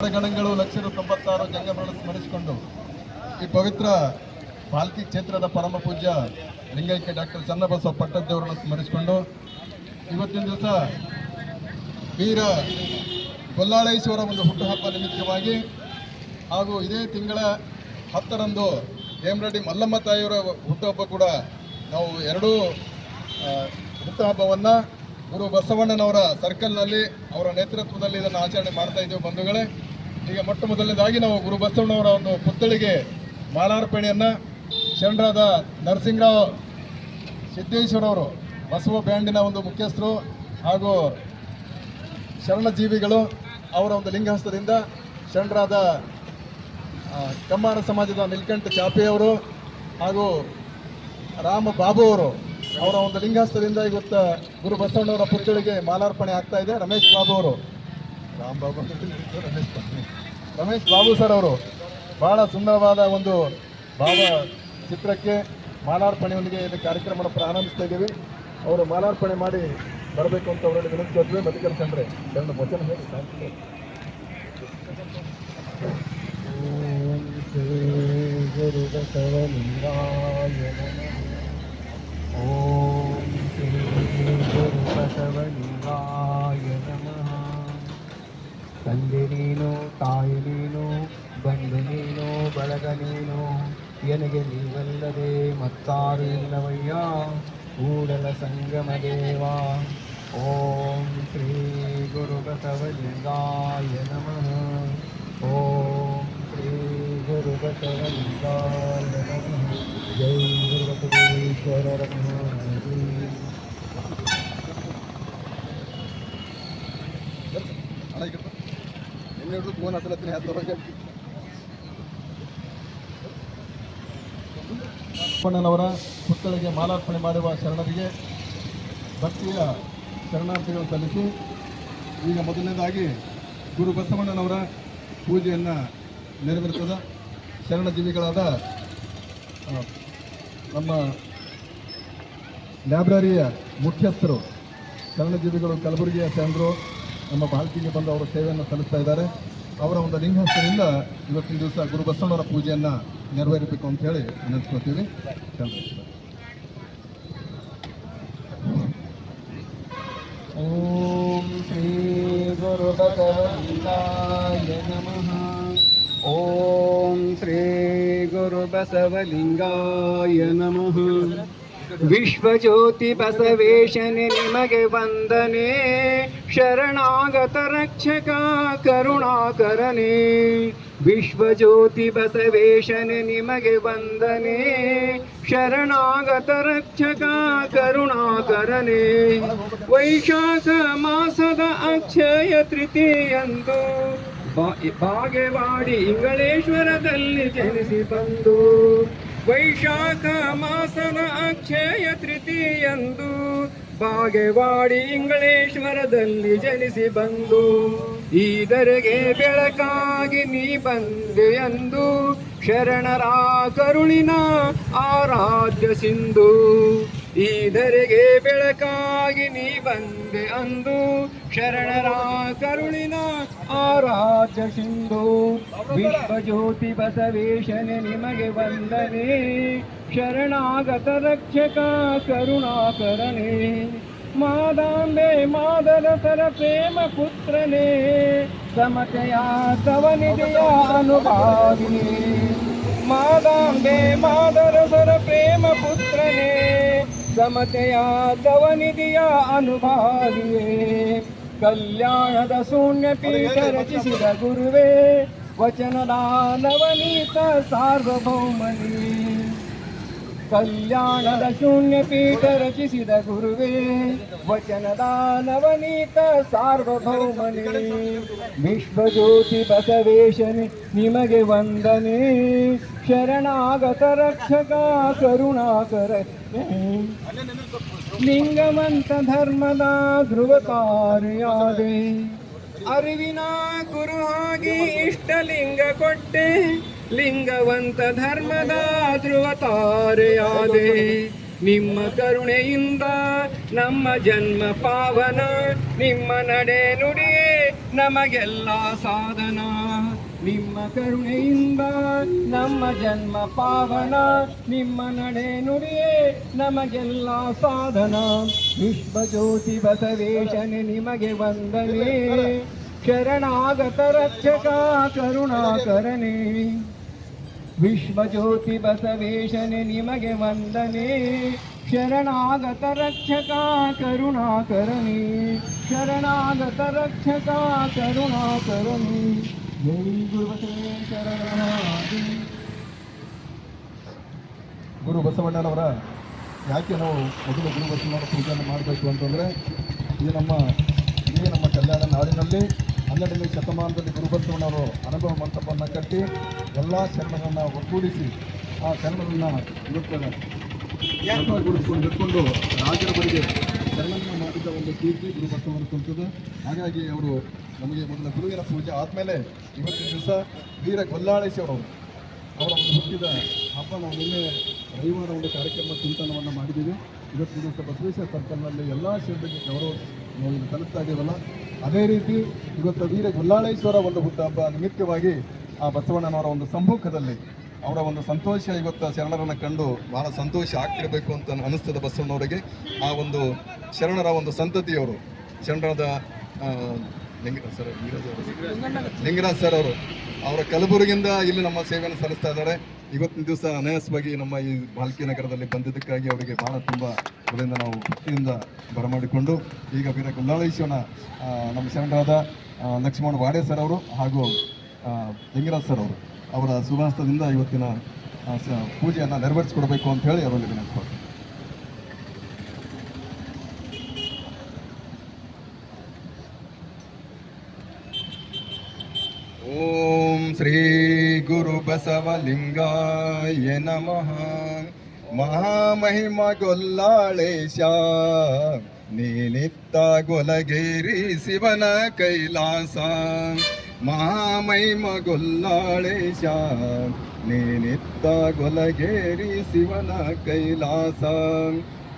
ಗಣಗಳು ಲಕ್ಷದ ತೊಂಬತ್ತಾರು ಜಂಗಮಗಳನ್ನು ಸ್ಮರಿಸಿಕೊಂಡು ಈ ಪವಿತ್ರ ಪಾಲ್ಕಿ ಕ್ಷೇತ್ರದ ಪರಮ ಪೂಜ್ಯ ಲಿಂಗೈಕ್ಯ ಡಾಕ್ಟರ್ ಚನ್ನಬಸವ ಪಟ್ಟದ್ದೇವರನ್ನು ಸ್ಮರಿಸಿಕೊಂಡು ಇವತ್ತಿನ ದಿವಸ ವೀರ ಕೊಲ್ಲಾಳೇಶ್ವರ ಒಂದು ಹುಟ್ಟುಹಬ್ಬ ನಿಮಿತ್ತವಾಗಿ ಹಾಗೂ ಇದೇ ತಿಂಗಳ ಹತ್ತರಂದು ಹೇಮರೆಡ್ಡಿ ಮಲ್ಲಮ್ಮ ತಾಯಿಯವರ ಹುಟ್ಟುಹಬ್ಬ ಕೂಡ ನಾವು ಎರಡೂ ಹುಟ್ಟುಹಬ್ಬವನ್ನು ಗುರು ಬಸವಣ್ಣನವರ ಸರ್ಕಲ್ನಲ್ಲಿ ಅವರ ನೇತೃತ್ವದಲ್ಲಿ ಇದನ್ನು ಆಚರಣೆ ಮಾಡ್ತಾ ಇದ್ದೇವೆ ಬಂಧುಗಳೇ. ಈಗ ಮೊಟ್ಟ ಮೊದಲನೇದಾಗಿ ನಾವು ಗುರು ಬಸವಣ್ಣವರ ಒಂದು ಪುತ್ಥಳಿಗೆ ಮಾಲಾರ್ಪಣೆಯನ್ನು ಶರಣರಾದ ನರಸಿಂಗರಾವ್ ಸಿದ್ದೇಶ್ವರ ಅವರು ಬಸವ ಬ್ಯಾಂಡಿನ ಒಂದು ಮುಖ್ಯಸ್ಥರು ಹಾಗೂ ಶರಣಜೀವಿಗಳು ಅವರ ಒಂದು ಲಿಂಗಹಸ್ತದಿಂದ ಶರಣರಾದ ಕಮ್ಮಾರ ಸಮಾಜದ ನಿಲ್ಕಂಠ ಚಾಪೆಯವರು ಹಾಗೂ ರಾಮ ಬಾಬು ಅವರು ಅವರ ಒಂದು ಲಿಂಗಹಸ್ತದಿಂದ ಇವತ್ತು ಗುರು ಬಸವಣ್ಣವರ ಪುತ್ಥಳಿಗೆ ಮಾಲಾರ್ಪಣೆ ಆಗ್ತಾ ಇದೆ. ರಮೇಶ್ ಬಾಬು ಅವರು. ರಾಮ್ ಬಾಬು ರಮೇಶ್ ಬಾಬು. ರಮೇಶ್ ಬಾಬು ಸರ್ ಅವರು ಬಹಳ ಸುಂದರವಾದ ಒಂದು ಭಾವ ಚಿತ್ರಕ್ಕೆ ಮಾಲಾರ್ಪಣೆಯೊಂದಿಗೆ ಇದು ಕಾರ್ಯಕ್ರಮ ಪ್ರಾರಂಭಿಸ್ತಾ ಇದ್ದೀವಿ. ಅವರು ಮಾಲಾರ್ಪಣೆ ಮಾಡಿ ಬರಬೇಕು ಅಂತ ಅವರಲ್ಲಿ ವಿನಂತಿಸಿದ್ವಿ ಮತ್ತೆ ಚಂದ್ರೆ ಎರಡು ವಚನ ಹೇಳಿ. ಓಂ ಶ್ರೀ ಗುರು ಬಸವಲಿಂಗಾಯ ನಮಃ ತಂದೆ ನೀನು ತಾಯಿ ನೀನು ಬಂಧು ನೀನು ಬಳಗ ನೀನು ಎನಗೆ ನೀವಲ್ಲದೆ ಮತ್ತಾರು ಇಲ್ಲವಯ್ಯ ಕೂಡಲ ಸಂಗಮ ದೇವ ಓಂ ಶ್ರೀ ಗುರು ಬಸವಲಿಂಗಾಯ ನಮಃ ಓಂ ಶ್ರೀ ಗುರು ಬಸವಲಿಂಗಾಯ ನಮಃ ಜೈ ಗುರು ಬಸವೇಶ್ವರ ಮಹಾರಾಜಿ ಹಣ ಈಗ ಎಣ್ಣೆ ಹಿಡಿದು ಫೋನ್ ಹತ್ತಲತ್ತೀನಿ ಮಕ್ಕಳಿಗೆ ಮಾಲಾರ್ಪಣೆ ಮಾಡುವ ಶರಣರಿಗೆ ಭಕ್ತಿಯ ಶರಣಾರ್ಥಿಗಳು ಸಲ್ಲಿಸಿ, ಈಗ ಮೊದಲನೇದಾಗಿ ಗುರು ಬಸವಣ್ಣನವರ ಪೂಜೆಯನ್ನು ನೆರವೇರಿಸದ ಶರಣಜೀವಿಗಳಾದ ನಮ್ಮ ಲೈಬ್ರರಿಯ ಮುಖ್ಯಸ್ಥರು ಶರಣಜೀವಿಗಳು ಕಲಬುರಗಿಯ ಶರಣರು ನಮ್ಮ ಬಾಲ್ಕಿಗೆ ಬಂದು ಅವರ ಸೇವೆಯನ್ನು ಸಲ್ಲಿಸ್ತಾ ಇದ್ದಾರೆ. ಅವರ ಒಂದು ಲಿಂಗಸ್ಥರಿಂದ ಇವತ್ತಿನ ದಿವಸ ಗುರು ಬಸವಣ್ಣವರ ಪೂಜೆಯನ್ನು ನೆರವೇರಬೇಕು ಅಂತ ಹೇಳಿ ನೆನೆಸ್ಕೊಳ್ತೀವಿ ಓಂ ಶ್ರೀ ಗುರು ಬಸವಲಿಂಗಾಯ ನಮಃ. ಓಂ ಶ್ರೀ ಗುರು ಬಸವಲಿಂಗಾಯ ನಮಃ. ವಿಶ್ವಜ್ಯೋತಿ ಬಸವೇಶನೆ ನಿಮಗೆ ವಂದನೆ. ಶರಣಾಗತ ರಕ್ಷಕ ಕರುಣಾಕರನೆ. ವಿಶ್ವಜ್ಯೋತಿ ಬಸವೇಶನೆ ನಿಮಗೆ ವಂದನೆ. ಶರಣಾಗತ ರಕ್ಷಕ ಕರುಣಾಕರನೆ. ವೈಶಾಖ ಮಾಸದ ಅಕ್ಷಯ ತೃತೀಯಂದು ಬಾಗೇವಾಡಿ ಇಂಗಳೇಶ್ವರದಲ್ಲಿ ಜನಿಸಿ ಬಂದು ವೈಶಾಖ ಮಾಸನ ಅಕ್ಷಯ ತೃತೀಯಂದು ಬಾಗೇವಾಡಿ ಇಂಗಳೇಶ್ವರದಲ್ಲಿ ಜನಿಸಿ ಬಂದು ಈದರೆಗೆ ಬೆಳಕಾಗಿ ನೀ ಬಂದೆ ಎಂದು ಶರಣರ ಕರುಳಿನ ಆರಾಧ್ಯ ಸಿಂಧು. ಈದರೆಗೆ ಬೆಳಕಾಗಿ ನೀ ಬಂದೆ ಅಂದು ಶರಣರ ಕರುಳಿನ ಆರಾಧ್ಯ ಸಿಂಧು. ವಿಶ್ವಜ್ಯೋತಿ ಬಸವೇಶನೆ ನಿಮಗೆ ವಂದನೆ. ಶರಣಾಗತ ರಕ್ಷಕ ಕರುಣಾಕರಣೆ ಮಾದಾಂಬೆ ಮಾದರ ಸರ ಪ್ರೇಮ ಪುತ್ರನೇ. ಸಮತೆಯ ತವನಿದೆಯ ಅನುಭಾವಿನಿ ಮಾದಾಂಬೆ ಮಾದರ ಸರ ಪ್ರೇಮ ಪುತ್ರನೇ. ಸಮತೆಯ ತವನಿದೆಯ ಅನುಭಾವಿಯೇ ಕಲ್ಯಾಣದ ಶೂನ್ಯ ಪೀಠ ರಚಿಸಿದ ಗುರುವೇ ವಚನದ ನವನೀತ ಸಾರ್ವಭೌಮನಿ. ಕಲ್ಯಾಣದ ಶೂನ್ಯ ಪೀಠ ರಚಿಸಿದ ಗುರುವೇ ವಚನದ ನವನೀತ ಸಾರ್ವಭೌಮನಿ. ವಿಶ್ವಜ್ಯೋತಿ ಬಸವೇಶನೆ, ನಿಮಗೆ ವಂದನೆ. ಶರಣಾಗತ ರಕ್ಷಕ ಕರುಣಾಕರ. ಲಿಂಗವಂತ ಧರ್ಮದ ಧ್ರುವತಾರಿಯಾದೆ ಅರಿವಿನ ಗುರು ಆಗಿ ಇಷ್ಟಲಿಂಗ ಕೊಟ್ಟೆ. ಲಿಂಗವಂತ ಧರ್ಮದ ಧ್ರುವತಾರೆಯಾದೆ. ನಿಮ್ಮ ಕರುಣೆಯಿಂದ ನಮ್ಮ ಜನ್ಮ ಪಾವನ. ನಿಮ್ಮ ನಡೆ ನುಡಿಯೇ ನಮಗೆಲ್ಲ ಸಾಧನ. ನಿಮ್ಮ ಕರುಣೆಯಿಂದ ನಮ್ಮ ಜನ್ಮ ಪಾವನ. ನಿಮ್ಮ ನಡೆ ನುಡಿಯೇ ನಮಗೆಲ್ಲ ಸಾಧನ. ವಿಶ್ವಜ್ಯೋತಿ ಬಸವೇಶನೆ, ನಿಮಗೆ ವಂದನೆ ಶರಣಾಗತ ರಕ್ಷಕ ಕರುಣಾಕರನೇ ವಿಶ್ವಜ್ಯೋತಿ ಬಸವೇಶನೆ, ನಿಮಗೆ ವಂದನೆ. ಶರಣಾಗತ ರಕ್ಷಕ ಕರುಣಾಕರನೇ ಶರಣಾಗತ ರಕ್ಷಕ ಕರುಣಾಕರನೇ ಗುರು ಬಸವಣ್ಣನವರ ಯಾಕೆ ನಾವು ಮೊದಲು ಗುರು ಬಸವಣ್ಣನವರ ಪೂಜೆಯನ್ನು ಮಾಡಬೇಕು ಅಂತಂದರೆ, ಇದು ನಮ್ಮ ಇಡೀ ನಮ್ಮ ಕಲ್ಯಾಣ ನಾಡಿನಲ್ಲಿ ಹನ್ನೆರಡನೇ ಶತಮಾನದಲ್ಲಿ ಗುರುಬಸವಣ್ಣವರು ಅನುಭವ ಮಂಟಪವನ್ನು ಕಟ್ಟಿ ಎಲ್ಲ ಶರಣರನ್ನು ಒಗ್ಗೂಡಿಸಿ ಆ ಶರಣರನ್ನು ಇಟ್ಕೊಂಡು ರಾಜರ ಬಳಿಗೆ ಶರಣರನ್ನು ಮಾಡಿದ ಒಂದು ಕೀರ್ತಿ ಗುರು ಬಸವನ ಹಾಗಾಗಿ ಅವರು ನಮಗೆ ಮೊದಲ ಗುರುವಿನ ಪೂಜೆ ಆದಮೇಲೆ ಇವತ್ತಿನ ದಿವಸ ವೀರ ಗೊಲ್ಲಾಳೇಶ್ವರವರು ಅವರ ಒಂದು ಹುಟ್ಟಿದ ಹಬ್ಬ ನಾವು ನಿನ್ನೆ ರವಿವಾರ ಒಂದು ಕಾರ್ಯಕ್ರಮ ಚಿಂತನವನ್ನು ಮಾಡಿದ್ದೀವಿ. ಇವತ್ತಿನ ದಿವಸ ಬಸವೇಶ್ವರ ಸರ್ಕಲ್ನಲ್ಲಿ ಎಲ್ಲ ಶಿವರಿಗೆ ಗೌರವ ನಾವು ಸಲ್ಲಿಸ್ತಾ ಇದ್ದೀವಲ್ಲ ಅದೇ ರೀತಿ ಇವತ್ತು ವೀರ ಗುಲ್ಲಾಳೇಶ್ವರ ಒಂದು ಹುಟ್ಟುಹಬ್ಬ ನಿಮಿತ್ತವಾಗಿ ಆ ಬಸವಣ್ಣನವರ ಒಂದು ಸಮ್ಮುಖದಲ್ಲಿ ಅವರ ಒಂದು ಸಂತೋಷ ಇವತ್ತು ಶರಣರನ್ನು ಕಂಡು ಬಹಳ ಸಂತೋಷ ಆಗ್ತಿರಬೇಕು ಅಂತ ಅನಿಸ್ತದೆ ಬಸವಣ್ಣವರಿಗೆ ಆ ಒಂದು ಶರಣರ ಒಂದು ಸಂತತಿಯವರು, ಶರಣರದ ಲಿಂಗರಾಜ್ ಲಿಂಗ, ಸರ್. ಲಿಂಗರಾಜ್ ಸರ್ ಅವರು, ಅವರ ಕಲಬುರಗಿಂದ ಇಲ್ಲಿ ನಮ್ಮ ಸೇವೆಯನ್ನು ಸಲ್ಲಿಸ್ತಾ ಇದ್ದಾರೆ ಇವತ್ತಿನ ದಿವಸ ಅನಾಯಾಸವಾಗಿ ನಮ್ಮ ಈ ಬಾಲ್ಕಿ ನಗರದಲ್ಲಿ ಬಂದಿದ್ದಕ್ಕಾಗಿ ಅವರಿಗೆ ಬಹಳ ತುಂಬ ಅದರಿಂದ ನಾವು ಭಕ್ತಿಯಿಂದ ಬರಮಾಡಿಕೊಂಡು ಈಗ ವೀರ ಗುಲ್ಲಾಳೇಶ್ವರನ ನಮ್ಮ ಶರಣರಾದ ಲಕ್ಷ್ಮಣ ವಾಡೆ ಸರ್ ಅವರು ಹಾಗೂ ಲಿಂಗರಾಜ್ ಸರ್ ಅವರು ಅವರ ಸುಭಾಸ್ತದಿಂದ ಇವತ್ತಿನ ಪೂಜೆಯನ್ನು ನೆರವೇರಿಸಿಕೊಡ್ಬೇಕು ಅಂತ ಹೇಳಿ ಅವರಲ್ಲಿ ವಿನಂತಿಸ್ಕೊಳ್ತೀನಿ ಓಂ ಶ್ರೀ ಗುರು ಬಸವಲಿಂಗಾಯ ನಮಃ. ಮಹಾಮಹಿಮ ಗೊಲ್ಲಾಳೇಶ, ನೀನಿತ್ತ ಗೊಲಗೇರಿ ಶಿವನ ಕೈಲಾಸ. ಮಹಾಮಹಿಮ ಗೊಲ್ಲಾಳೇಶ, ನೀನಿತ್ತ ಗೊಲಗೇರಿ ಶಿವನ ಕೈಲಾಸ.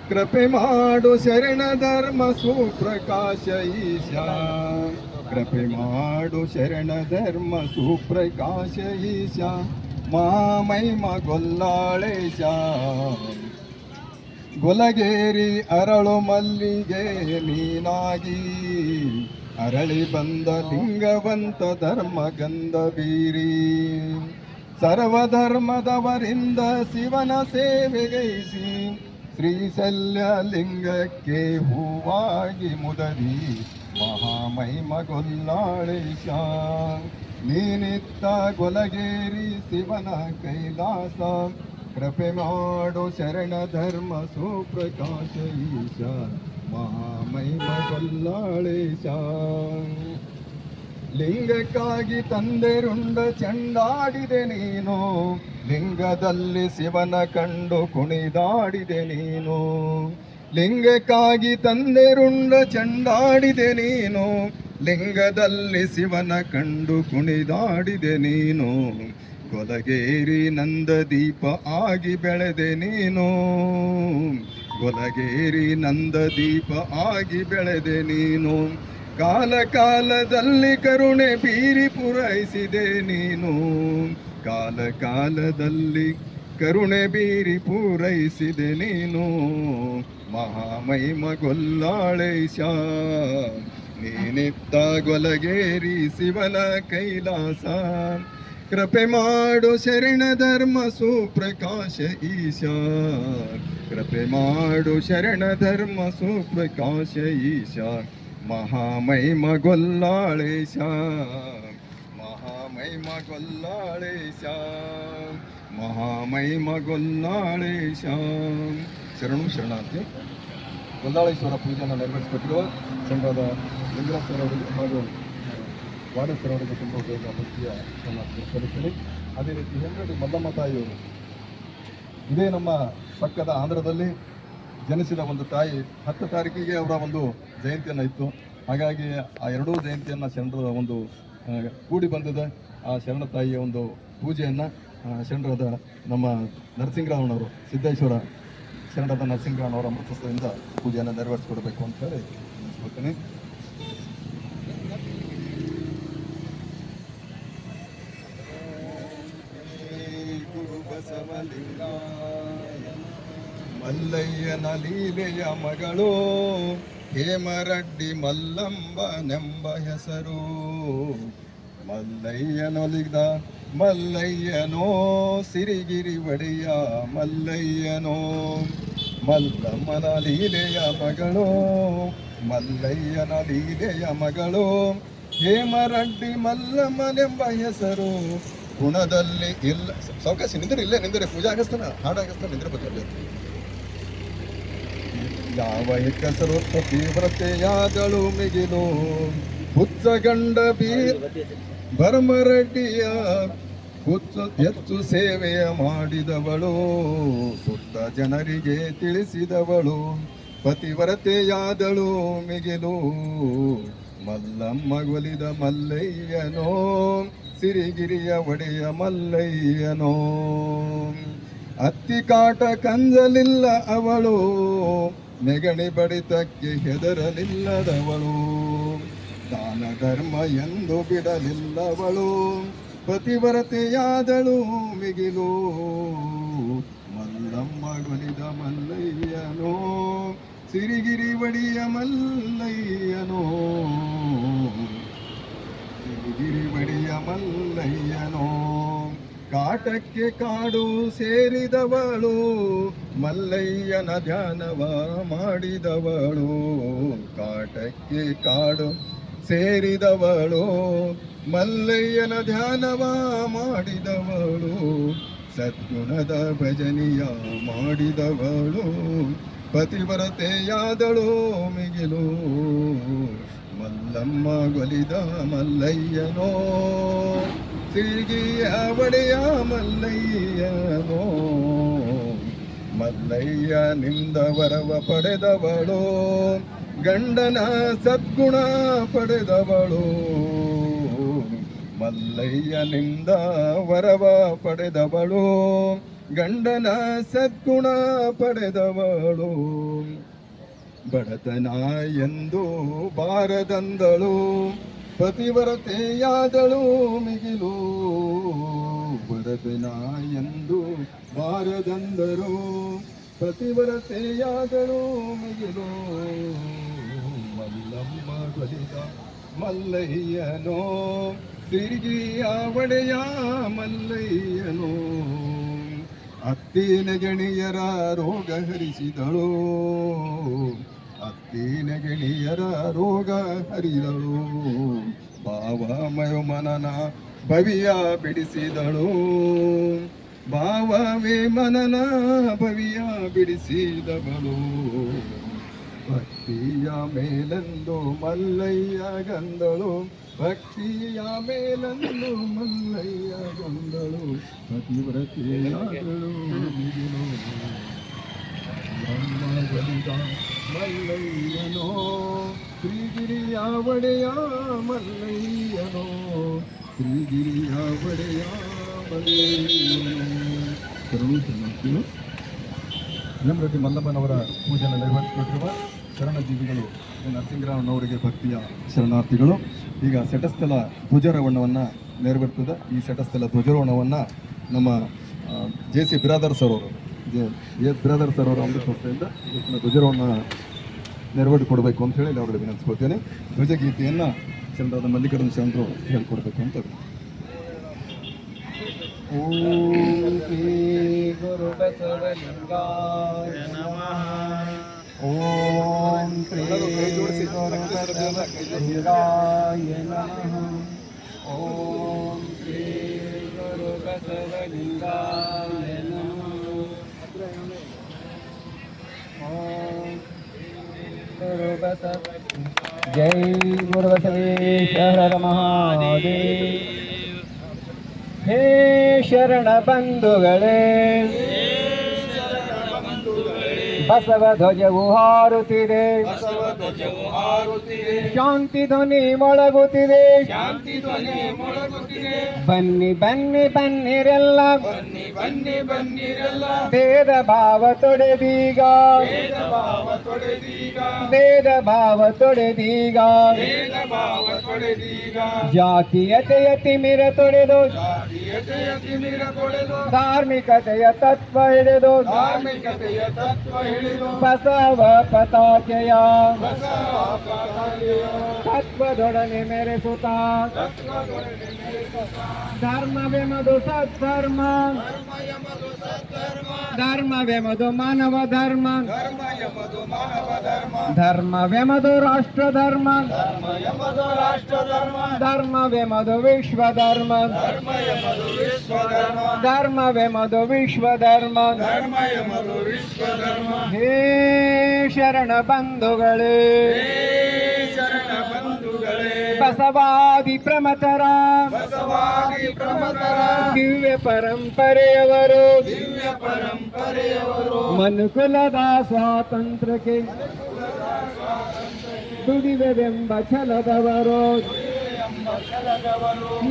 ಕೃಪೆ ಮಾಡು ಶರಣ ಧರ್ಮ ಸುಪ್ರಕಾಶ ಈಶಾ. ಕೃಪೆ ಮಾಡು ಶರಣ ಧರ್ಮ ಸುಪ್ರಕಾಶ ಈಶಾ ಮಾಮೈಮ ಗೊಲ್ಲಾಳೇಶ. ಗೊಲಗೇರಿ ಅರಳು ಮಲ್ಲಿಗೆ ನೀನಾಗಿ, ಅರಳಿ ಬಂದ ಲಿಂಗವಂತ ಧರ್ಮ ಗಂಧ ಬೀರಿ ಸರ್ವಧರ್ಮದವರಿಂದ ಶಿವನ ಸೇವೆಗೈಸಿ ಶ್ರೀಶಲ್ಯ ಲಿಂಗಕ್ಕೆ ಹೂವಾಗಿ ಮುದರಿ. ಮಹಾಮಹಿಮ ಗೊಲ್ಲಾಳೇಶ ನೀನಿತ್ತ ಗೊಲಗೇರಿ ಶಿವನ ಕೈಲಾಸ, ಕೃಪೆ ಮಾಡು ಶರಣ ಧರ್ಮ ಸುಪ್ರಕಾಶ ಈಶ ಮಹಾಮಹಿಮಗೊಲ್ಲಾಳೇಶ ಲಿಂಗಕ್ಕಾಗಿ ತಂದೆ ತಂದೆರುಂಡ ಚೆಂಡಾಡಿದೆ ನೀನು, ಲಿಂಗದಲ್ಲಿ ಶಿವನ ಕಂಡು ಕುಣಿದಾಡಿದೆ ನೀನು. ಲಿಂಗಕ್ಕಾಗಿ ತಂದೆರುಂಡ ಚೆಂಡಾಡಿದೆ ನೀನು, ಲಿಂಗದಲ್ಲಿ ಶಿವನ ಕಂಡು ಕುಣಿದಾಡಿದೆ ನೀನು. ಕೊಲಗೇರಿ ನಂದ ದೀಪ ಆಗಿ ಬೆಳೆದೆ ನೀನು. ಕೊಲಗೇರಿ ನಂದ ದೀಪ ಆಗಿ ಬೆಳೆದೆ ನೀನು. ಕಾಲ ಕಾಲದಲ್ಲಿ ಕರುಣೆ ಬೀರಿ ಪೂರೈಸಿದೆ ನೀನು. ಕಾಲ ಕಾಲದಲ್ಲಿ ಕರುಣೆ ಬೀರಿ ಪೂರೈಸಿದೆ ನೀನು. ಮಹಾಮಹಿಮ ಗೊಲ್ಲಾಳೇಶ ನೀನಿತ್ತ ಗೊಲಗೇರಿ ಶಿವನ ಕೈಲಾಸ. ಕೃಪೆ ಮಾಡು ಶರಣ ಧರ್ಮ ಸುಪ್ರಕಾಶ ಈಶಾ ಕೃಪೆ ಮಾಡು ಶರಣ ಧರ್ಮ ಸುಪ್ರಕಾಶ ಈಶಾ ಮಹಾಮಹಿಮ ಗೊಲ್ಲಾಳೇಶ ಮಹಾಮಹಿಮ ಗೊಲ್ಲಾಳೇಶ ಮಹಾಮಹಿಮ ಗೊಲ್ಲಾಳೇಶ ಶರಣು ಶರಣಾರ್ಥಿ. ಬಂದಾಳೇಶ್ವರ ಪೂಜೆಯನ್ನು ನೆರವೇರಿಸಿಕೊಟ್ಟಿರುವ ಸಂಘದ ಲಿಂಗರಾಜ್ ಅವರಿಗೆ ಹಾಗೂ ವಾಡೇಶ್ವರವರಿಗೆ ತುಂಬ ಬೇಗ ಭಕ್ತಿಯ ಶರಣಾರ್ಥಿ ಸಲ್ಲಿಸ್ತೀನಿ ಅದೇ ರೀತಿ ಹೆಂಗಡಿ ಮಲ್ಲಮ್ಮ ತಾಯಿಯವರು ಇದೇ ನಮ್ಮ ಪಕ್ಕದ ಆಂಧ್ರದಲ್ಲಿ ಜನಿಸಿದ ಒಂದು ತಾಯಿ ಹತ್ತು ತಾರೀಕಿಗೆ ಅವರ ಒಂದು ಜಯಂತಿಯನ್ನು ಇತ್ತು. ಹಾಗಾಗಿ ಆ ಎರಡೂ ಜಯಂತಿಯನ್ನು ಶರಣರ ಒಂದು ಕೂಡಿ ಬಂದಿದೆ. ಆ ಶರಣ ತಾಯಿಯ ಒಂದು ಪೂಜೆಯನ್ನು ಶರಣರಾದ ನಮ್ಮ ನರಸಿಂಗರಾಮನವರು ಸಿದ್ದೇಶ್ವರ ಶರಣದ ನರಸಿಂಹರಣ್ಣವರ ಮೃತಸ್ಥರಿಂದ ಪೂಜೆಯನ್ನು ನೆರವೇರಿಸ್ಕೊಡ್ಬೇಕು ಅಂತ ಹೇಳಿ ತಿಳಿಸ್ಕೊಳ್ತೀನಿ ಮಲ್ಲಯ್ಯನ ಲೀಲೆಯ ಮಗಳು ಹೇಮರಡ್ಡಿ ಮಲ್ಲಂಬನೆಂಬ ಹೆಸರು. ಮಲ್ಲಯ್ಯನೊಲಿದ ಮಲ್ಲಯ್ಯನೋ, ಸಿರಿಗಿರಿ ಒಡೆಯ ಮಲ್ಲಯ್ಯನೋ ಮಲ್ಲಮ್ಮನ ಲೀಲೆಯ ಮಗಳು, ಮಲ್ಲಯ್ಯನ ಲೀಲೆಯ ಮಗಳು, ಹೇಮರಡ್ಡಿ ಮಲ್ಲಮ್ಮನೆಂಬ ಹೆಸರು ಗುಣದಲ್ಲಿ ಇಲ್ಲ. ಸಾವಕಾಶ, ನಿಂದರೆ, ಇಲ್ಲೇ ನಿಂದರೆ, ಪೂಜಾ ಆಗಸ್ತಾನ ಹಾಡಾಗಸ್ತಾನ ನಿಂದ್ರೆ ಬರ್ತದೆ ಯಾವ ಹೆಸರು ತೀವ್ರತೆಯಾದಳು ಮಿಗಿಲು ಹುಚ್ಚಗಂಡ ಬೀ ಭರಮರಡ್ಡಿಯ ಹುಚ್ಚು ಹೆಚ್ಚು ಸೇವೆಯ ಮಾಡಿದವಳು, ಸುತ್ತ ಜನರಿಗೆ ತಿಳಿಸಿದವಳು, ಪತಿವರತೆಯಾದಳು, ಮಿಗಿಲು ಮಲ್ಲಮ್ಮ ಗೊಲಿದ ಮಲ್ಲಯ್ಯನೋ, ಸಿರಿಗಿರಿಯ ಒಡೆಯ ಮಲ್ಲಯ್ಯನೋ. ಅತ್ತಿ ಕಾಟ ಕಂಜಲಿಲ್ಲ ಅವಳು, ನೆಗಣಿ ಬಡಿತಕ್ಕೆ ಹೆದರಲಿಲ್ಲದವಳು. ದಾನ ಧರ್ಮ ಎಂದು ಬಿಡಲಿಲ್ಲವಳು, ಪತಿವರತೆಯಾದಳು ಮಿಗಿಲು. ಮಲ್ಲಮ್ಮ ಗೊಲಿದ ಮಲ್ಲಯ್ಯನೋ, ಸಿರಿಗಿರಿ ಬಡಿಯ ಮಲ್ಲಯ್ಯನೋ. ಸಿರಿಗಿರಿ ಬಡಿಯ ಮಲ್ಲಯ್ಯನೋ, ಕಾಟಕ್ಕೆ ಕಾಡು ಸೇರಿದವಳು, ಮಲ್ಲಯ್ಯನ ಧ್ಯಾನವ ಮಾಡಿದವಳು. ಕಾಟಕ್ಕೆ ಕಾಡು ಸೇರಿದವಳು, ಮಲ್ಲಯ್ಯನ ಧ್ಯಾನವ ಮಾಡಿದವಳು, ಸದ್ಗುಣದ ಭಜನಿಯ ಮಾಡಿದವಳು, ಪತಿವರತೆಯಾದಳು ಮಿಗಿಲು. ಮಲ್ಲಮ್ಮ ಗೊಲಿದ ಮಲ್ಲಯ್ಯನೋ ಸಿರಿಗಿಯ ಒಡೆಯ ಮಲ್ಲಯ್ಯನೋ ಮಲ್ಲಯ್ಯ ನಿಂದ ವರವ ಪಡೆದವಳು. ಗಂಡನ ಸದ್ಗುಣ ಪಡೆದವಳು. ಮಲ್ಲಯ್ಯನಿಂದ ವರವ ಪಡೆದವಳು. ಗಂಡನ ಸದ್ಗುಣ ಪಡೆದವಳು. ಬಡತನ ಎಂದು ಬಾರದಂದಳು. ಪತಿವರತೆಯಾದಳು, ಮಿಗಿಲು. ಬಡತನ ಎಂದು ಬಾರದಂದರು. ಪ್ರತಿವರತೆಯಾದಳು ಮಿಗಿಲು. ಮಲ್ಲಮ್ಮ ಬಲಿದ ಮಲ್ಲಯ್ಯನೋ ತಿರುಗಿಯ ಒಡೆಯ ಮಲ್ಲಯ್ಯನೋ. ಅತ್ತಿನ ಗಣಿಯರ ರೋಗ ಹರಿಸಿದಳು. ಅತ್ತಿನ ಗಣಿಯರ ರೋಗ ಹರಿದಳು. ಭಾವಮಯ ಮನನ ಭವಿಯ ಬಿಡಿಸಿದಳು. ಭಾವವೇ ಮನನ ಭವಿಯ ಬಿಡಿಸಿದವಳು. ಭಕ್ತಿಯ ಮೇಲಂದು ಮಲ್ಲಯ್ಯ ಗಂದಳು ಭಕ್ತಿಯ ಮೇಲಂದು ಮಲ್ಲಯ್ಯ ಗಂದಳು ಪತಿವ್ರತೆಯಾದಳು ಮಲ್ಲಯ್ಯನೋ ಶ್ರೀಗಿರಿಯ ಒಡೆಯ ಮಲ್ಲಯ್ಯನೋ ಹೇಮರೆಡ್ಡಿ ಮಲ್ಲಮ್ಮನವರ ಪೂಜೆಯನ್ನು ನಿರ್ವಹಿಸಿಕೊಟ್ಟಿರುವ ಶರಣಜೀವಿಗಳು ನರಸಿಂಗರಾಮನವರಿಗೆ ಭಕ್ತಿಯ ಶರಣಾರ್ಥಿಗಳು. ಈಗ ಸೆಟಸ್ಥಲ ಧ್ವಜಾರೋಹಣವನ್ನು ನೆರವೇರ್ತದೆ. ಈ ಸೆಟಸ್ಥಲ ಧ್ವಜಾರೋಹಣವನ್ನು ನಮ್ಮ ಜೆ ಸಿ ಬಿರಾದರ್ ಸರ್ ಅವರು, ಜೆ ಬಿರಾದರ್ ಸರ್ ಅವರು ಅಮೃತ ಸಂಸ್ಥೆಯಿಂದ ಧ್ವಜಾರೋಹಣ ನೆರವೇರಿ ಕೊಡಬೇಕು ಅಂತ ಹೇಳಿ ಅವರಿಗೆ ವಿನಂತಿಸ್ಕೊಳ್ತೇನೆ. ಧ್ವಜಗೀತೆಯನ್ನು ಚಂದ್ರದ ಮಲ್ಲಿಕಾರ್ಜುನ ಶರಣರು ಹೇಳ್ಕೊಡ್ಬೇಕು ಅಂತ ಓಂ ಶ್ರೀ ಗುರು ಬಸವಲಿಂಗಾಯ ನಮಃ ಓಂ ಶ್ರೀ ಗುರು ಬಸವಲಿಂಗಾಯ ನಮಃ ಓಂ ಶ್ರೀ ಗುರು ಬಸವಲಿಂಗಾಯ ನಮಃ ಓಂ ಗುರು ಬಸವ ಜೈ ಗುರು ಬಸವೇಶ್ವರ ಮಹಾದೇವ್. ಹೇ ಶರಣ ಬಂಧುಗಳೇ. ಬಸವ ಧ್ವಜವು ಹಾರುತ್ತಿದೆ. ಶಾಂತಿ ಧ್ವನಿ ಮೊಳಗುತ್ತಿದೆ. ಬನ್ನಿ ಬನ್ನಿ, ಬನ್ನಿರೆಲ್ಲ. ಭೇದ ಭಾವ ತೊಡೆದೀಗ. भाव ती जा मेर तोस्त ಧಾರ್ಮಿಕತೆಯ ತತ್ವ ಹಿಡಿದು ಧಾರ್ಮಿಕತೆಯ ತತ್ವ ಹಿಡಿದು ಬಸವ ಪತಾಕೆಯ ತತ್ವದೊಡನೆ ಮೆರೆಸುತ್ತ ಧರ್ಮವೆಮದು ಸತ್ಧರ್ಮ ಧರ್ಮವೆಮದು ಮಾನವ ಧರ್ಮ ಧರ್ಮವೆಮದು ರಾಷ್ಟ್ರ ಧರ್ಮ ಧರ್ಮ ರಾಷ್ಟ್ರ ಧರ್ಮ ಧರ್ಮವೆಮದು ವಿಶ್ವ ಧರ್ಮ ಧರ್ಮ ಎಂಬುದು ವಿಶ್ವ ಧರ್ಮ ಧರ್ಮವೆಮದು ವಿಶ್ವ ಧರ್ಮ ಎಂಬುದು ವಿಶ್ವ ಧರ್ಮ ಹೇ ಶರಣ ಬಂಧುಗಳೇ. ಶರಣ ಬಂಧುಗಳೇ. ಬಸವಾದಿ ಪ್ರಮತರ ಬಸವಾದಿ ಪ್ರಮತರ ದಿವ್ಯ ಪರಂಪರೆಯವರು. ದಿವ್ಯ ಪರಂಪರೆಯವರು. ಮನುಕುಲದ ಸ್ವಾತಂತ್ರ್ಯಕ್ಕೆ ದುಡಿವೆವೆಂಬ ಛಲದವರು.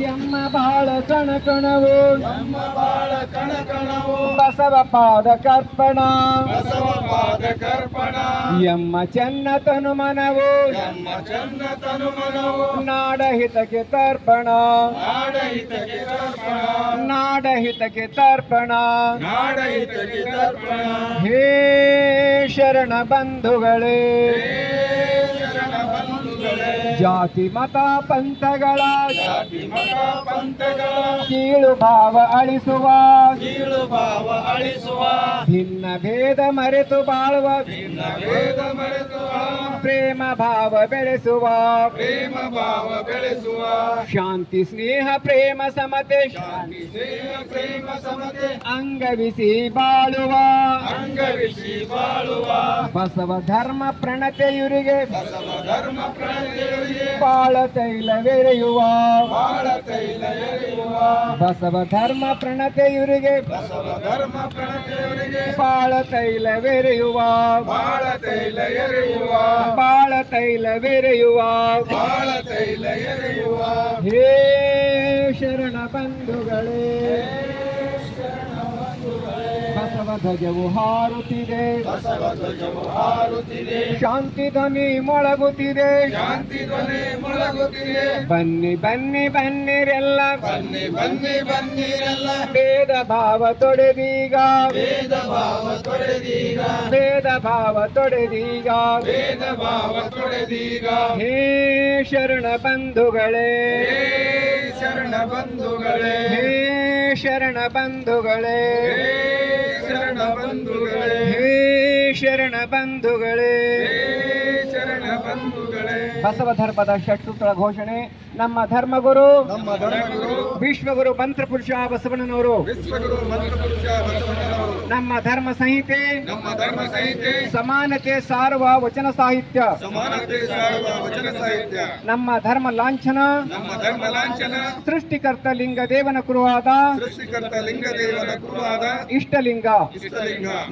ಎಮ್ಮ ಬಾಳ ಕಣಕಣವು ನಮ್ಮ ಬಾಳ ಕಣಕಣವು ಬಸವ ಪಾದ ಕರ್ಪಣ. ಬಸವ ಪಾದ ಕರ್ಪಣ. ಎಮ್ಮ ಚೆನ್ನ ತನು ಮನವು ನಮ್ಮ ಚೆನ್ನ ತನುಮನವು ನಾಡಹಿತಕ್ಕೆ ತರ್ಪಣ. ನಾಡ ಹಿತಕ್ಕೆ ತರ್ಪಣ. ನಾಡಹಿತಕ್ಕೆ ತರ್ಪಣ. ನಾಡ ಹಿತಕ್ಕೆ ತರ್ಪಣ. ಹೇ ಶರಣ ಬಂಧುಗಳೇ. ಹೇ ಶರಣ ಬಂಧುಗಳೇ ಜಾತಿ ಮತ ಪಂಥಗಳ ಜಾತಿ ಮತ ಪಂಥಗಳ ಕೀಳು ಭಾವ ಅಳಿಸುವ ಕೀಳು ಭಾವ ಅಳಿಸುವ ಭಿನ್ನ ಭೇದ ಮರೆತು ಬಾಳುವ ಭಿನ್ನ ಭೇದ ಮರೆತು ಪ್ರೇಮ ಭಾವ ಬೆಳೆಸುವ ಪ್ರೇಮ ಭಾವ ಬೆಳೆಸುವ ಶಾಂತಿ ಸ್ನೇಹ ಪ್ರೇಮ ಸಮತೆ ಶಾಂತಿ ಸ್ನೇಹ ಪ್ರೇಮ ಸಮತೆ ಅಂಗವಿಸಿ ಬಾಳುವ ಅಂಗವಿಸಿ ಬಾಳುವ ಬಸವ ಧರ್ಮ ಪ್ರಣತೆಯುರಿಗೆ ಬಸವ ಧರ್ಮ ಪ್ರಣಯರಿಗೆ ಬಾಳ ತೈಲವೆರೆಯುವ ಬಾಳ ತೈಲ ಎರೆಯುವ ಬಸವ ಧರ್ಮ ಪ್ರಣತೆಯುರಿಗೆ ಬಸವ ಧರ್ಮ ಪ್ರಣಯರಿಗೆ ಬಾಳ ತೈಲವೆರೆಯುವ ಬಾಳ ತೈಲ ಎರೆಯುವ ಬಾಳ ತೈಲವೆರೆಯುವ ಬಾಳ ತೈಲ ಎರೆಯುವ ಹೇ ಶರಣ ಬಂಧುಗಳೇ ಬಸವ ಧ್ವಜವು ಹಾರುತ್ತಿದೆ. ಬಸವ ಧ್ವಜವು ಹಾರುತ್ತಿದೆ. ಶಾಂತಿ ಧ್ವನಿ ಮೊಳಗುತ್ತಿದೆ. ಶಾಂತಿ ಧ್ವನಿ ಮೊಳಗುತ್ತಿದೆ. ಬನ್ನಿ ಬನ್ನಿ ಬನ್ನಿರೆಲ್ಲ. ಬನ್ನಿ ಬನ್ನಿ ಬನ್ನಿರೆಲ್ಲ. ಭೇದ ಭಾವ ತೊಡೆದೀಗ. ಭೇದ ಭಾವ ತೊಡೆದೀಗ. ಭೇದ ಭಾವ ತೊಡೆದೀಗ. ಭೇದ ಭಾವ ತೊಡೆದೀಗ. ಹೇ ಶರಣ ಬಂಧುಗಳೇ. ಶರಣ ಬಂಧುಗಳೇ. ಹೇ ಶರಣ ಬಂಧುಗಳೇ. ಶರಣ ಬಂಧುಗಳೇ ಶರಣ ಬಂಧುಗಳೇ ಶರಣ ಬಂಧುಗಳೇ ಬಸವ ಧರ್ಮದ ಷಟ್ಸೂತ್ರ ಘೋಷಣೆ ನಮ್ಮ ಧರ್ಮಗುರು ವಿಶ್ವಗುರು ಮಂತ್ರಪುರುಷ ಬಸವಣ್ಣನವರು. ವಿಶ್ವಗುರು ಮಂತ್ರಪುರುಷ ಬಸವಣ್ಣನವರು. ನಮ್ಮ ಧರ್ಮ ಸಂಹಿತೆ ಸಮಾನತೆ ಸಾರುವ ವಚನ ಸಾಹಿತ್ಯ. ನಮ್ಮ ಧರ್ಮ ಲಾಂಛನ ಸೃಷ್ಟಿಕರ್ತ ಲಿಂಗ ದೇವನ ಕುರುವಾದ ಇಷ್ಟಲಿಂಗ.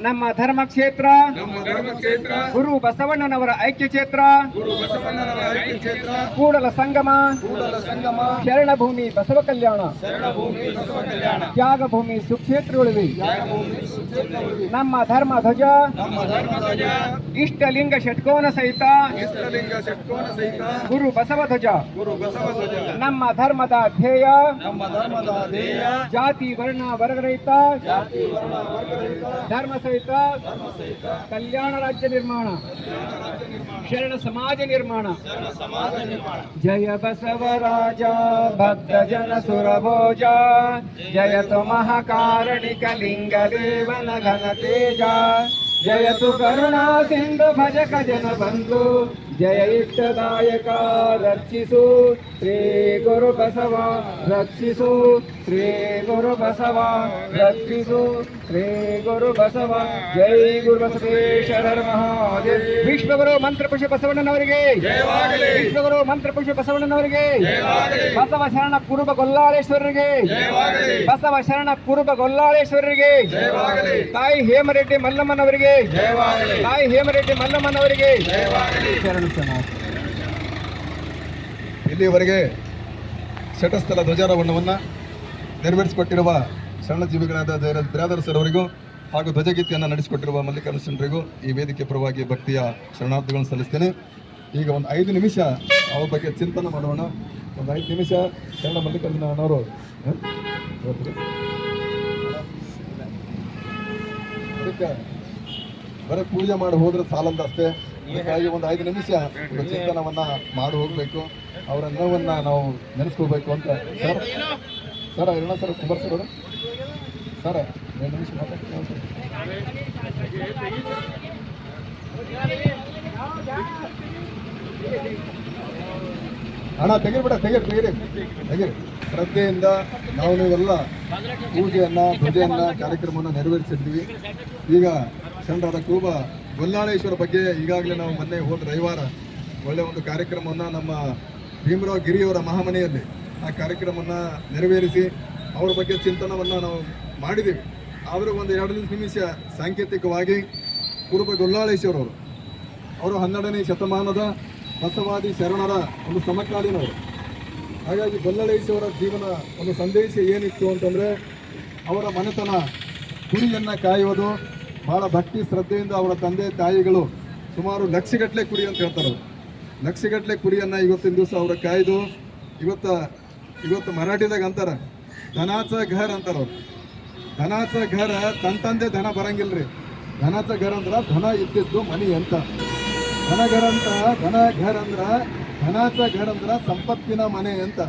ನಮ್ಮ ಧರ್ಮ ಕ್ಷೇತ್ರ ಗುರು ಬಸವಣ್ಣನವರ ಐಕ್ಯ ಕ್ಷೇತ್ರ ಕ್ಷೇತ್ರ ಕೂಡಲ ಸಂಗಮ ಕೂಡಲ ಸಂಗಮ ಶರಣಭೂಮಿ ಬಸವ ಕಲ್ಯಾಣ ಶರಣಭೂಮಿ ಬಸವ ಕಲ್ಯಾಣ ತ್ಯಾಗಭೂಮಿ ಸುಕ್ಷೇತ್ರಗಳಿವೆ. ನಮ್ಮ ಧರ್ಮ ಧ್ವಜ ನಮ್ಮ ಧರ್ಮ ಧ್ವಜ ಇಷ್ಟಲಿಂಗ ಷಟ್ಕೋನ ಸಹಿತ ಇಷ್ಟಲಿಂಗ ಷಟ್ಕೋನ ಸಹಿತ ಗುರು ಬಸವ ಧ್ವಜ ಗುರು ಬಸವ ಧ್ವಜ. ನಮ್ಮ ಧರ್ಮದ ಧ್ಯೇಯ ನಮ್ಮ ಧರ್ಮದ ಧ್ಯೇಯ ಜಾತಿ ವರ್ಣ ವರ್ಗರಹಿತ ಜಾತಿ ವರ್ಣ ವರ್ಗರಹಿತ ಧರ್ಮ ಸಹಿತ ಧರ್ಮ ಸಹಿತ. ಕಲ್ಯಾಣ ರಾಜ್ಯ ನಿರ್ಮಾಣ ಶರಣ ಸಮಾಜ ನಿರ್ಮಾಣ. ಶರಣ ಸಮಾಜ ನಿರ್ಮಾಣ ಜಯ ಬಸವರಾಜ ಭಕ್ತ ಜನ ಸುರಭೋಜ ಜಯತು ಮಹಾಕಾರಣಿಕ ಲಿಂಗ ದೇವನ ಘನ ತೇಜ ಜಯತು ಕರುಣಾ ಸಿಂಧು ಭಜಕ ಜನ ಬಂಧು ಜಯ ಇಷ್ಟದಾಯಕ ರಕ್ಷಿಸು ಶ್ರೀ ಗುರು ಬಸವ ರಕ್ಷಿಸು. ಶ್ರೀ ಗುರು ಬಸವ ರಕ್ಷಿಸು. ಶ್ರೀ ಗುರು ಬಸವ ಜೈ ಗುರು ಬಸವೇಶ್ವರ ಮಹಾದೇವ್. ಮಂತ್ರ ಪುಷ್ಯ ಬಸವಣ್ಣನವರಿಗೆ. ಜಯವಾಗಲಿ. ಮಂತ್ರ ಪುಷ್ಯ ಬಸವಣ್ಣನವರಿಗೆ. ಬಸವ ಶರಣ ಕುರುಬ ಗೊಲ್ಲಾಳೇಶ್ವರರಿಗೆ. ಬಸವ ಶರಣ ಕುರುಬ ಗೊಲ್ಲಾಳೇಶ್ವರರಿಗೆ. ತಾಯಿ ಹೇಮರೆಡ್ಡಿ ಮಲ್ಲಮ್ಮನವರಿಗೆ. ತಾಯಿ ಹೇಮರೆಡ್ಡಿ ಮಲ್ಲಮ್ಮನವರಿಗೆ. ಶರಣ ಸಮಾಜ ಇಲ್ಲಿಯವರೆಗೆ ಶಟಸ್ಥಲ ಧ್ವಜಾರೋಹಣವನ್ನು ನೆರವೇರಿಸಿಕೊಟ್ಟಿರುವ ಶರಣಜೀವಿಗಳಾದ ಜಯರಾಜ್ ಬ್ರಾದರ್ ಸರ್ ಅವರಿಗೂ ಹಾಗೂ ಧ್ವಜಗೀತೆಯನ್ನು ನಡೆಸಿಕೊಟ್ಟಿರುವ ಮಲ್ಲಿಕಾರ್ಜುನರಿಗೂ ಈ ವೇದಿಕೆ ಪರವಾಗಿ ಭಕ್ತಿಯ ಶರಣಾರ್ಥಿಗಳನ್ನು ಸಲ್ಲಿಸ್ತೇನೆ. ಈಗ ಒಂದು ಐದು ನಿಮಿಷ ಅವ್ರ ಬಗ್ಗೆ ಚಿಂತನೆ ಮಾಡೋಣ. ಒಂದು ಐದು ನಿಮಿಷ ಶರಣ ಮಲ್ಲಿಕಾರ್ಜುನ ಅಣ್ಣವರು, ಹ? ಅದಕ್ಕೆ ಬರೀ ಪೂಜೆ ಮಾಡಿ ಹೋದ್ರೆ ಸಾಲಂದ ಅಷ್ಟೇ. ಹೀಗಾಗಿ ಒಂದು ಐದು ನಿಮಿಷ ಒಂದು ಚಿಂತನವನ್ನ ಮಾಡಿ ಹೋಗ್ಬೇಕು. ಅವರ ನೋವನ್ನ ನಾವು ನೆನೆಸ್ಕೋಬೇಕು ಅಂತ. ಸರ್ ಸರ್ ಇಲ್ಲ ಸರ್, ಕುಮಾರ್ ಸರ್ ಸರ್, ಎರಡು ನಿಮಿಷ ಮಾತಾಡ್ತೀನಿ ಹಣ ತೆಗಿರ್ಬಿಡ ತೆಗೀರಿ ತೆಗೀರಿ ತೆಗೀರಿ ಶ್ರದ್ಧೆಯಿಂದ ನಾವು ನೀವೆಲ್ಲ ಪೂಜೆಯನ್ನ, ಧ್ವಜೆಯನ್ನ, ಕಾರ್ಯಕ್ರಮವನ್ನು ನೆರವೇರಿಸಿದ್ದೀವಿ ಈಗ ಚಂದ್ರದ ಕೂಬ ಗೊಲ್ಲಾಳೇಶ್ವರ ಬಗ್ಗೆ ಈಗಾಗಲೇ ನಾವು ಮೊನ್ನೆ ಹೋದ ರವಿವಾರ ಒಳ್ಳೆ ಒಂದು ಕಾರ್ಯಕ್ರಮವನ್ನು ನಮ್ಮ ಭೀಮರಾವ್ ಗಿರಿಯವರ ಮಹಾಮನೆಯಲ್ಲಿ ಆ ಕಾರ್ಯಕ್ರಮವನ್ನು ನೆರವೇರಿಸಿ ಅವರ ಬಗ್ಗೆ ಚಿಂತನವನ್ನು ನಾವು ಮಾಡಿದ್ದೀವಿ. ಅವರು ಒಂದು ಎರಡು ನಿಮಿಷ ಸಾಂಕೇತಿಕವಾಗಿ ಕುರುಬ ಗೊಲ್ಲಾಳೇಶ್ವರವರು ಅವರು ಹನ್ನೆರಡನೇ ಶತಮಾನದ ಬಸವಾದಿ ಶರಣರ ಒಂದು ಸಮಕಾಲೀನವರು ಹಾಗಾಗಿ ಗೊಲ್ಲಾಳೇಶ್ವರ ಜೀವನ ಒಂದು ಸಂದೇಶ ಏನಿತ್ತು ಅಂತಂದರೆ ಅವರ ಮನೆತನ ಗುರಿಯನ್ನು ಕಾಯುವುದು ಬಹಳ ಭಕ್ತಿ ಶ್ರದ್ಧೆಯಿಂದ ಅವರ ತಂದೆ ತಾಯಿಗಳು ಸುಮಾರು ಲಕ್ಷಗಟ್ಟಲೆ ಕುರಿ ಅಂತ ಹೇಳ್ತಾರೆ. ಲಕ್ಷಗಟ್ಟಲೆ ಕುರಿಯನ್ನು ಇವತ್ತಿನ ದಿವಸ ಅವರ ಕಾಯ್ದು ಇವತ್ತ, ಇವತ್ತು ಮರಾಠಿದಾಗ ಅಂತಾರೆ, ಧನಾಚ ಘರ್ ಅಂತಾರೆ ಅವ್ರು. ಧನಾಚ ಘರ ತನ್ ತಂದೆ ಧನ ಬರಂಗಿಲ್ರಿ. ಧನಾಚ ಘರ್ ಅಂದ್ರೆ ಧನ ಇದ್ದಿದ್ದು ಮನಿ ಅಂತ. ಧನ ಘರ ಅಂತ, ಧನ ಘರ್ ಅಂದ್ರ, ಧನಾಚ ಘರ್ ಅಂದ್ರ ಸಂಪತ್ತಿನ ಮನೆ ಅಂತ.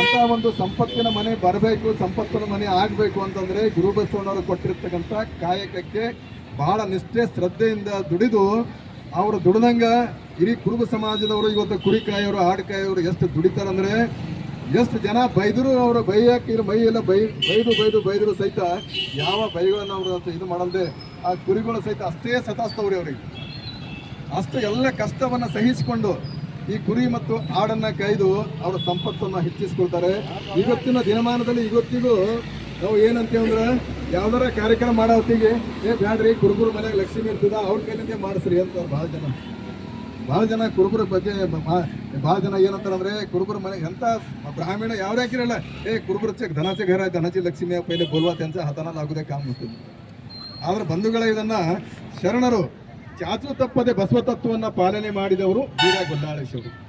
ಅಂತ ಒಂದು ಸಂಪತ್ತಿನ ಮನೆ ಬರಬೇಕು, ಸಂಪತ್ತಿನ ಮನೆ ಆಗಬೇಕು ಅಂತಂದ್ರೆ ಗುರು ಬಸವಣ್ಣವರು ಕೊಟ್ಟಿರ್ತಕ್ಕಂಥ ಕಾಯಕಕ್ಕೆ ಬಹಳ ನಿಷ್ಠೆ, ಶ್ರದ್ಧೆಯಿಂದ ದುಡಿದು ಅವರು ದುಡಿದಂಗ ಇಡೀ ಕುರುಬ ಸಮಾಜದವರು ಇವತ್ತು ಕುರಿಕಾಯವರು ಕಾಯೋರು, ಆಡು ಕಾಯೋರು ಎಷ್ಟು ದುಡಿತಾರಂದ್ರೆ ಎಷ್ಟು ಜನ ಬೈದರು ಅವರು ಬೈಯಕ್ಕೆ ಇರೋ, ಮೈ ಎಲ್ಲ ಬೈ, ಬೈದು ಬೈದು, ಬೈದರು ಸಹಿತ ಯಾವ ಬೈಗಳನ್ನು ಅವರು ಇದು ಮಾಡಲ್ದೆ, ಆ ಕುರಿಗಳು ಸಹಿತ ಅಷ್ಟೇ ಸತಾಸ್ತವ್ರಿ ಅವ್ರಿಗೆ. ಅಷ್ಟು ಎಲ್ಲ ಕಷ್ಟವನ್ನು ಸಹಿಸಿಕೊಂಡು ಈ ಕುರಿ ಮತ್ತು ಆಡನ್ನ ಕೈದು ಅವರ ಸಂಪತ್ತನ್ನು ಹೆಚ್ಚಿಸ್ಕೊಳ್ತಾರೆ. ಇವತ್ತಿನ ದಿನಮಾನದಲ್ಲಿ ಇವತ್ತಿಗೂ ನಾವು ಏನಂತೀವಿ ಅಂದ್ರೆ ಯಾವ್ದಾರ ಕಾರ್ಯಕ್ರಮ ಮಾಡೋ ಹೊತ್ತಿಗೆ, ಏ, ಬ್ಯಾಡ್ರಿ, ಕುರುಬರು ಮನೆಯಾಗ ಲಕ್ಷ್ಮಿ ಇರ್ತದ, ಅವ್ರ ಕೈಲಿಂದ ಮಾಡಿಸ್ರಿ ಅಂತ ಭಾಳ ಜನ. ಭಾಳ ಜನ ಕುರುಬರ ಬಗ್ಗೆ ಭಾಳ ಜನ ಏನಂತಾರೆ ಅಂದ್ರೆ ಕುರುಬರ ಮನೆ ಎಂತ ಬ್ರಾಹ್ಮಣ ಯಾವ ಯಾಕಿರಲ್ಲ ಏ, ಕುರುಬರ ಚೆಕ್ ಧನಾಚೆ ಘರ ಧನಜಿ ಲಕ್ಷ್ಮಿಯ ಪೈಲೆ ಬೋಲ್ವಾ ಅಂತ ಹತನಲ್ಲಿ ಆಗುದೇ ಕಾಮ ಆದ್ರೆ ಬಂಧುಗಳ ಇದನ್ನ ಶರಣರು ಚಾಚು ತಪ್ಪದೆ ಬಸವ ತತ್ವವನ್ನ ಪಾಲನೆ ಮಾಡಿದವರು ವೀರ ಗೊಲ್ಲಾಳೇಶ್ವರು.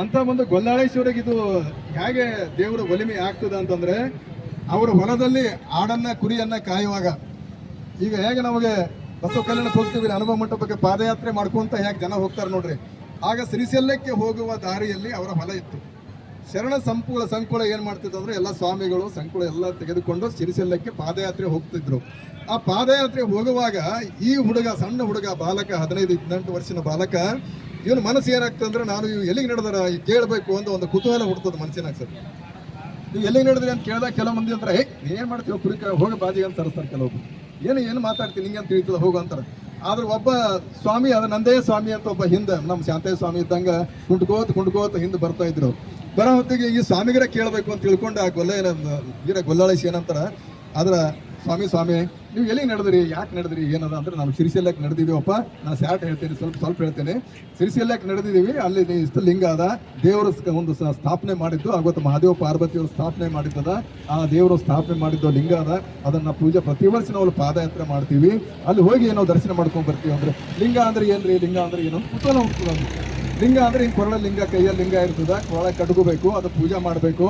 ಅಂತ ಒಂದು ಗೊಲ್ಲಾಳೇಶ್ವರಿಗೆ ಇದು ಹೇಗೆ ದೇವರ ಒಲಿಮೆ ಆಗ್ತದೆ ಅಂತಂದ್ರೆ, ಅವರ ಹೊಲದಲ್ಲಿ ಆಡನ್ನ, ಕುರಿಯನ್ನ ಕಾಯುವಾಗ ಈಗ ಹೇಗೆ ನಮಗೆ ಬಸವ ಕಲ್ಯಾಣಕ್ಕೆ ಹೋಗ್ತೀವಿ ಅನುಭವ ಮಂಟಪಕ್ಕೆ ಪಾದಯಾತ್ರೆ ಮಾಡ್ಕೊಂತ ಹೇಗೆ ಜನ ಹೋಗ್ತಾರೆ ನೋಡ್ರಿ. ಆಗ ಶ್ರೀಶೈಲಕ್ಕೆ ಹೋಗುವ ದಾರಿಯಲ್ಲಿ ಅವರ ಹೊಲ ಇತ್ತು. ಶರಣ ಸಂಪುಳ ಸಂಕುಳ ಏನು ಮಾಡ್ತಿದ್ರು ಅಂದ್ರೆ ಎಲ್ಲ ಸ್ವಾಮಿಗಳು ಸಂಕುಳ ಎಲ್ಲ ತೆಗೆದುಕೊಂಡು ಸಿರಿಸೆಲ್ಲಕ್ಕೆ ಪಾದಯಾತ್ರೆ ಹೋಗ್ತಿದ್ರು. ಆ ಪಾದಯಾತ್ರೆ ಹೋಗುವಾಗ ಈ ಹುಡುಗ, ಸಣ್ಣ ಹುಡುಗ ಬಾಲಕ, ಹದಿನೈದು, ಹದಿನೆಂಟು ವರ್ಷದ ಬಾಲಕ, ಇವನ ಮನಸ್ಸು ಏನಾಗ್ತದೆ ಅಂದ್ರೆ ನಾನು ಇವು ಎಲ್ಲಿಗೆ ನಡೆದಾರ ಕೇಳಬೇಕು ಅಂತ ಒಂದು ಕುತೂಹಲ ಹುಡ್ತದೆ ಮನಸ್ಸಿನಾಗ ಸರ್ ನೀವು ಎಲ್ಲಿಗೆ ನಡೆದ್ರಿ ಅಂತ ಕೇಳಿದಾಗ ಕೆಲವು ಮಂದಿ ಅಂತಾರೆ ಹೇ ಏನ್ ಮಾಡ್ತೀವಿ ಕುರಿಕ ಹೋಗಿ ಬಾಜಿ ಅಂತ ತರಿಸ್ತಾರೆ ಕೆಲವೊಬ್ರು. ಏನು ಏನು ಮಾತಾಡ್ತೀನಿ ನಿಂಗೆ ಅಂತ ತಿಳಿತದೆ, ಹೋಗು, ಅಂತಾರೆ. ಆದ್ರೆ ಒಬ್ಬ ಸ್ವಾಮಿ ಅದ ನಂದೇ ಸ್ವಾಮಿ ಅಂತ ಒಬ್ಬ ಹಿಂದೆ, ನಮ್ಮ ಶಾಂತೇ ಸ್ವಾಮಿ ಇದ್ದಂಗ ಕುಂಟ್ಕೋತ ಕುಂಟ್ಕೋತ ಹಿಂದೆ ಬರ್ತಾ ಇದ್ರು. ಬರೋ ಹೊತ್ತಿಗೆ ಈ ಸ್ವಾಮಿಗರ ಕೇಳಬೇಕು ಅಂತ ತಿಳ್ಕೊಂಡು ಆ ಗೊಲ್ಲ ವೀರ ಗೊಲ್ಲಾಳಿಸಿ ಏನಂತಾರ, ಆದ್ರ ಸ್ವಾಮಿ ಸ್ವಾಮಿ, ನೀವು ಎಲ್ಲಿ ನಡೆದ್ರಿ? ಯಾಕೆ ನಡೆದ್ರಿ? ಏನದ ಅಂದ್ರೆ ನಾವು ಸಿರಿಸೆಲ್ಲಕ್ಕೆ ನಡೆದಿದ್ದೀವಪ್ಪ. ನಾನು ಸ್ಯಾಟ್ ಹೇಳ್ತೇನೆ, ಸ್ವಲ್ಪ ಸ್ವಲ್ಪ ಹೇಳ್ತೇನೆ. ಸಿರಿಸೆಲ್ಲಕ್ಕೆ ನಡೆದಿದ್ದೀವಿ. ಅಲ್ಲಿ ಇಷ್ಟು ಲಿಂಗ ಅದ. ದೇವರ ಒಂದು ಸ್ಥಾಪನೆ ಮಾಡಿದ್ದು ಅವತ್ತು ಮಹಾದೇವ ಪಾರ್ವತಿಯವರು ಸ್ಥಾಪನೆ ಮಾಡಿದ್ದದ. ಆ ದೇವರು ಸ್ಥಾಪನೆ ಮಾಡಿದ್ದು ಲಿಂಗ ಅದ. ಅದನ್ನ ಪೂಜೆ ಪ್ರತಿ ವರ್ಷ ನಾವು ಪಾದಯಾತ್ರೆ ಮಾಡ್ತೀವಿ. ಅಲ್ಲಿ ಹೋಗಿ ಏನೋ ದರ್ಶನ ಮಾಡ್ಕೊಂಡು ಬರ್ತೀವಿ ಅಂದ್ರೆ, ಲಿಂಗ ಅಂದ್ರೆ ಏನ್ರಿ? ಲಿಂಗ ಅಂದ್ರೆ ಏನು ಕುತೂಹಲ ಹೋಗ್ತದೆ ಲಿಂಗ ಅಂದ್ರೆ ಹಿಂಗೆ ಕೊರಳ ಲಿಂಗ, ಕೈಯಲ್ಲಿ ಲಿಂಗ ಇರ್ತದ. ಕೊರಳ ಕಟ್ಕೋಬೇಕು, ಅದು ಪೂಜೆ ಮಾಡಬೇಕು.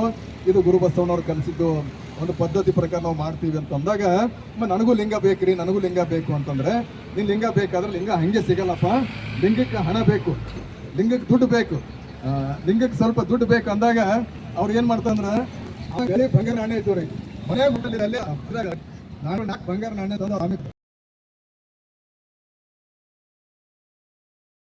ಇದು ಗುರು ಬಸವಣ್ಣವ್ರು ಕಲಿಸಿದ್ದು ಒಂದು ಪದ್ಧತಿ ಪ್ರಕಾರ ನಾವು ಮಾಡ್ತೀವಿ ಅಂತ ಅಂದಾಗ ಮ ನನಗೂ ಲಿಂಗ ಬೇಕ್ರಿ, ನನಗೂ ಲಿಂಗ ಬೇಕು ಅಂತಂದ್ರೆ, ನೀನ್ ಲಿಂಗ ಬೇಕಾದ್ರೆ ಲಿಂಗ ಹಂಗೆ ಸಿಗಲ್ಲಪ್ಪ, ಲಿಂಗಕ್ಕೆ ಹಣ ಬೇಕು, ಲಿಂಗಕ್ಕೆ ದುಡ್ಡು ಬೇಕು ಲಿಂಗಕ್ಕೆ ಸ್ವಲ್ಪ ದುಡ್ಡು ಬೇಕು ಅಂದಾಗ ಅವ್ರು ಏನ್ ಮಾಡ್ತಂದ್ರೆ ಬಂಗಾರ ನಾಣ್ಯ ಇತ್ತು ರೀ ಮನೆಯಾಗ ನಾನು ನಾಲ್ಕು ಬಂಗಾರ ನಾಣ್ಯ ತಂದು